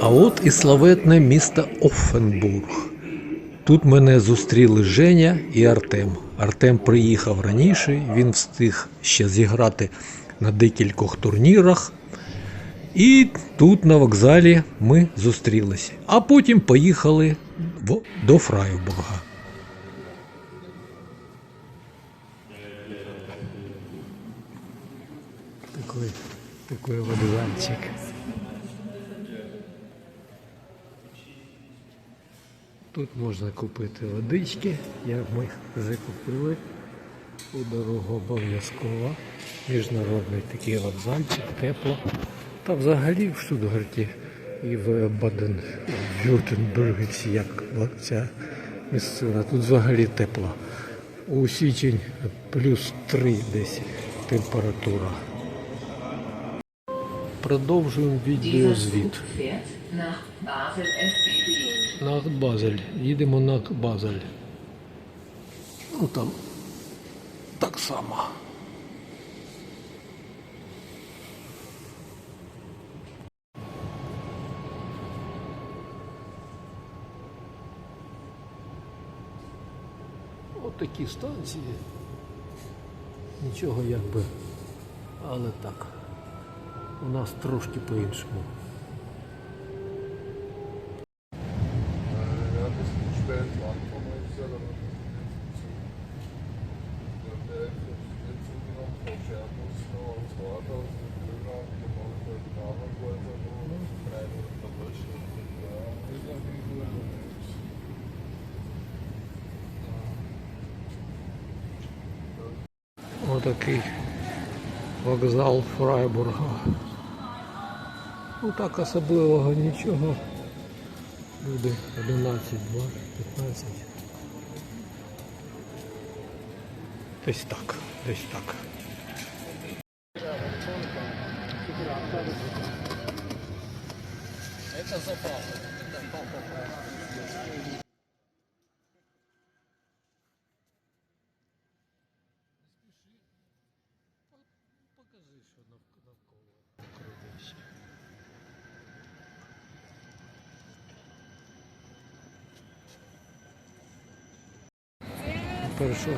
А от і славетне місто Оффенбург. Тут мене зустріли Женя і Артем. Артем приїхав раніше, він встиг ще зіграти на декількох турнірах. І тут на вокзалі ми зустрілися. А потім поїхали до Фрайбурга. Такой, такой вокзальчик. Тут можна купити водички, як ми вже купили. У дорогу обов'язково. Міжнародний такий вокзальчик, тепло. Та взагалі в Штутгарті і в баден вюртенбургівці як ця місцина. Тут взагалі тепло. У січень плюс 3 десь температура. Продовжуємо відеозвіт. На Базель. Їдемо на Базель. Ну там так само. От такі станції. Нічого якби. Але так. у нас трошки по-іншому. Отакий вокзал Фрайбурга. Ну так особливого нічого. Люди 11, 20, 15. Десь так, десь так. Покажи, що навколо кругище. Перейшов.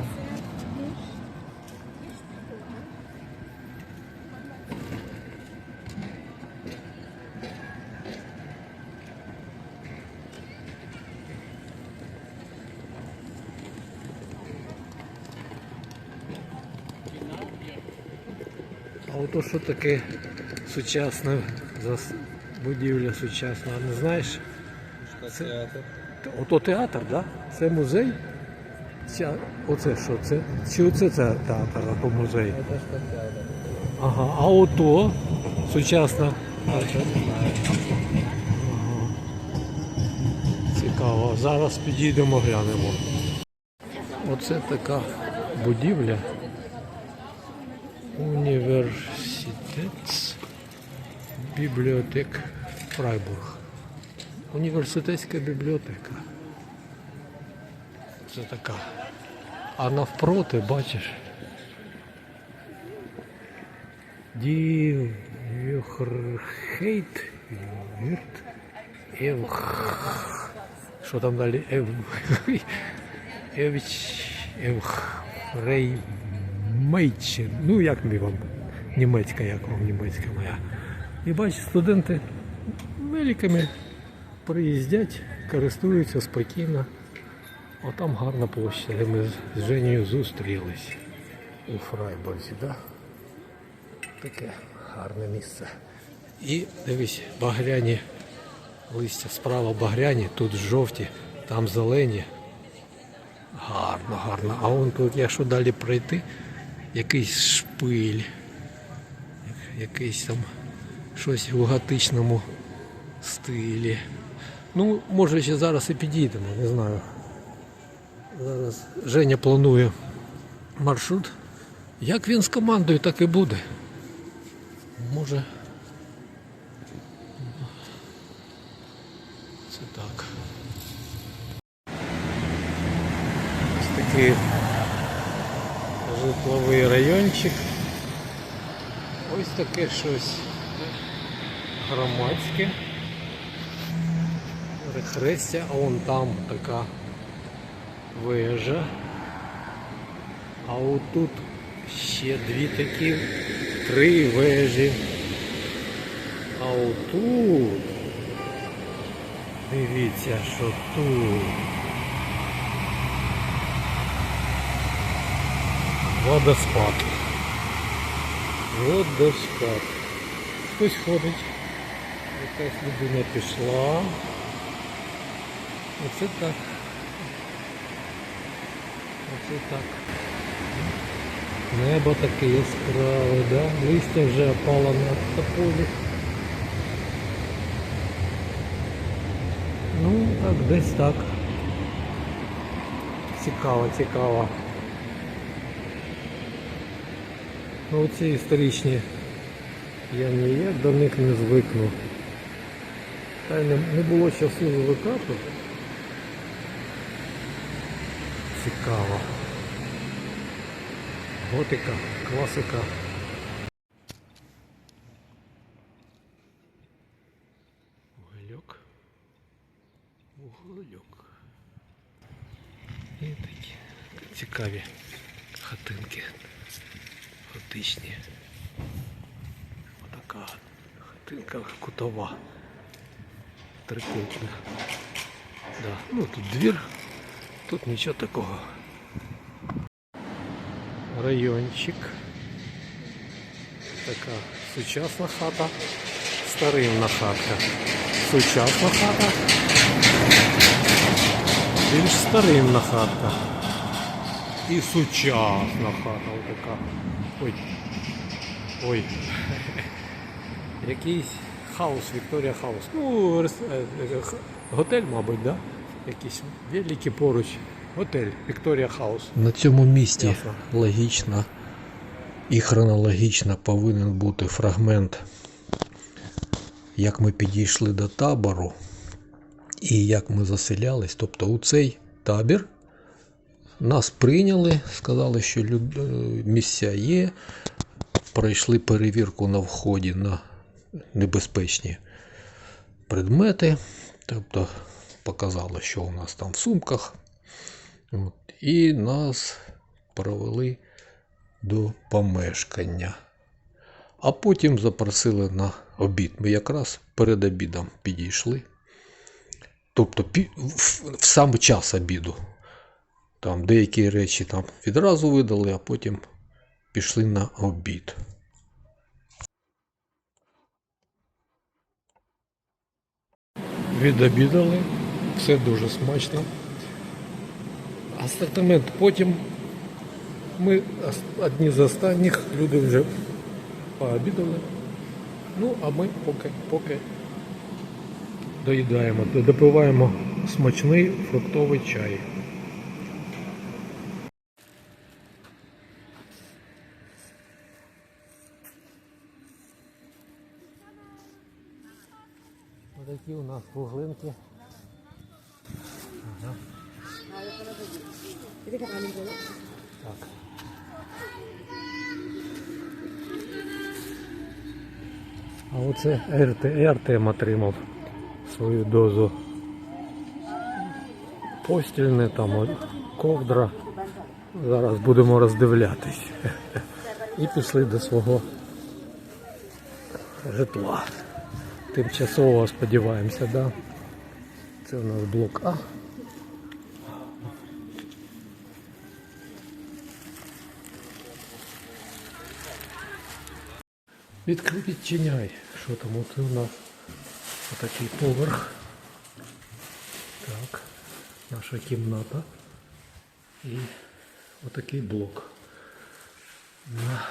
А ото що таке сучасне будівля сучасна, не знаєш? Це, ото театр? Да? Це музей? Ця, оце що? Це? Чи оце це театр або музей? Ага, а ото сучасна. Ага. Цікаво. Зараз підійдемо глянемо. Оце така будівля. Університет бібліотек Фрайбург. Університетська бібліотека. Це така. А навпроти, бачиш. Дівхейт Вірт Евх. Що там далі? Ев... Евч Евх Реймейчен. Ну як мені вам німецька, як вам німецька моя. І бачиш, студенти великими приїздять, користуються спокійно. Отам гарна площа, де ми з Женєю зустрілись у Фрайбурзі, да? Таке гарне місце. І дивись, багряні листя справа багряні, тут жовті, там зелені. Гарно, гарно. А вон тут, якщо далі пройти, якийсь шпиль, якийсь там щось у готичному стилі. Ну, може ще зараз і підійдемо, не знаю. Зараз Женя планує маршрут. Як він з командою, так і буде. Може. Це так. Ось такий житловий райончик. Ось таке щось громадське. перехрестя, а вон там така вежа. А отут ще дві такі, три вежі. А отут, дивіться, що тут. Водоспад. Водоспад. Хтось ходить. Якась людина пішла. Оце так. Оце так. Небо таке яскраве, да? Листя вже опало на тополі. Ну, так, десь так. Цікаво, цікаво. Ну, ці історичні я ніяк до них не звикну. Та й не, не було часу звикати. Цікаво. Готика, класика. Угольок. Угольок. І такі цікаві хатинки. Готичні. Отака хатинка кутова. Трикутна. Да. Ну тут двір, тут нічого такого. Райончик. Така сучасна хата, старинна хатка. Сучасна хата. Більш старинна хатка. І сучасна хата отака. Ой. Ой. Якийсь хаус, Вікторія Хаус. Ну, е, е, готель, мабуть, да? Якийсь великий поруч. Готель Вікторія Хаус. На цьому місці Ясно. логічно і хронологічно повинен бути фрагмент, як ми підійшли до табору і як ми заселялись. Тобто у цей табір нас прийняли, сказали, що люд... е, місця є, пройшли перевірку на вході на небезпечні предмети, тобто показали, що у нас там в сумках. От. І нас провели до помешкання. А потім запросили на обід. Ми якраз перед обідом підійшли. Тобто в, сам час обіду. Там деякі речі там відразу видали, а потім пішли на обід. Відобідали, все дуже смачно. Асортимент потім. Ми одні з останніх, люди вже пообідали. Ну, а ми поки, поки доїдаємо, допиваємо смачний фруктовий чай. Такі у нас круглинки. Так. А оце РТ, Артем отримав свою дозу. Постільне там ковдра. Зараз будемо роздивлятись. І пішли до свого житла. Тимчасово сподіваємося, да? Це у нас блок А. відчиняй. Що там от у нас? Отакий поверх. Так. Наша кімната. І отакий блок. На,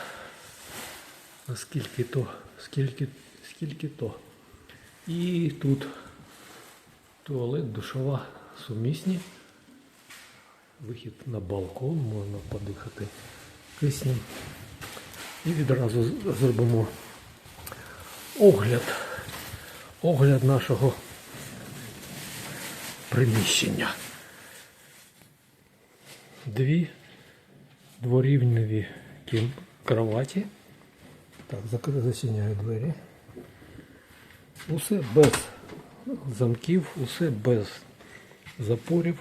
на скільки то, скільки, скільки то. І тут туалет, душова сумісні. Вихід на балкон, можна подихати киснем. І відразу зробимо огляд. Огляд нашого приміщення. Дві дворівневі кроваті. Так, зачиняю двері. Усе без замків, усе без запорів.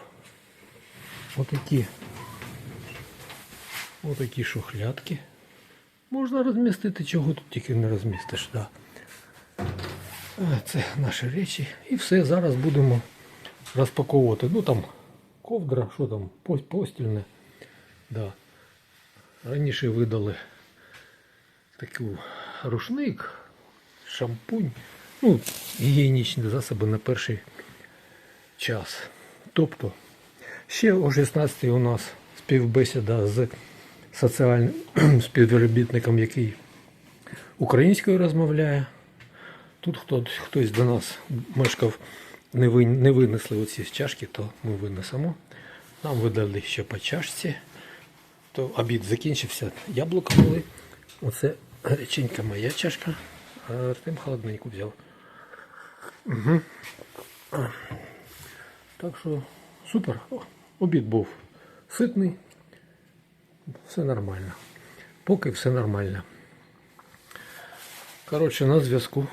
Отакі, отакі шухлядки. Можна розмістити, чого тут тільки не розмістиш. Да. Е, Це наші речі. І все, зараз будемо розпаковувати. Ну там ковдра, що там, постільне. Да. Раніше видали таку рушник, шампунь, ну, гігієнічні засоби на перший час. Тобто, ще о 16 у нас співбесіда з соціальним співробітником, який українською розмовляє. Тут хто, хтось до нас мешкав, не, ви, не винесли оці чашки, то ми винесемо. Нам видали ще по чашці. То обід закінчився, яблука були. Оце гаряченька моя чашка, а Артем холодненьку взяв. Угу. Так що супер. Обід був ситний. Все нормально. Поки все нормально. Коротше, на зв'язку.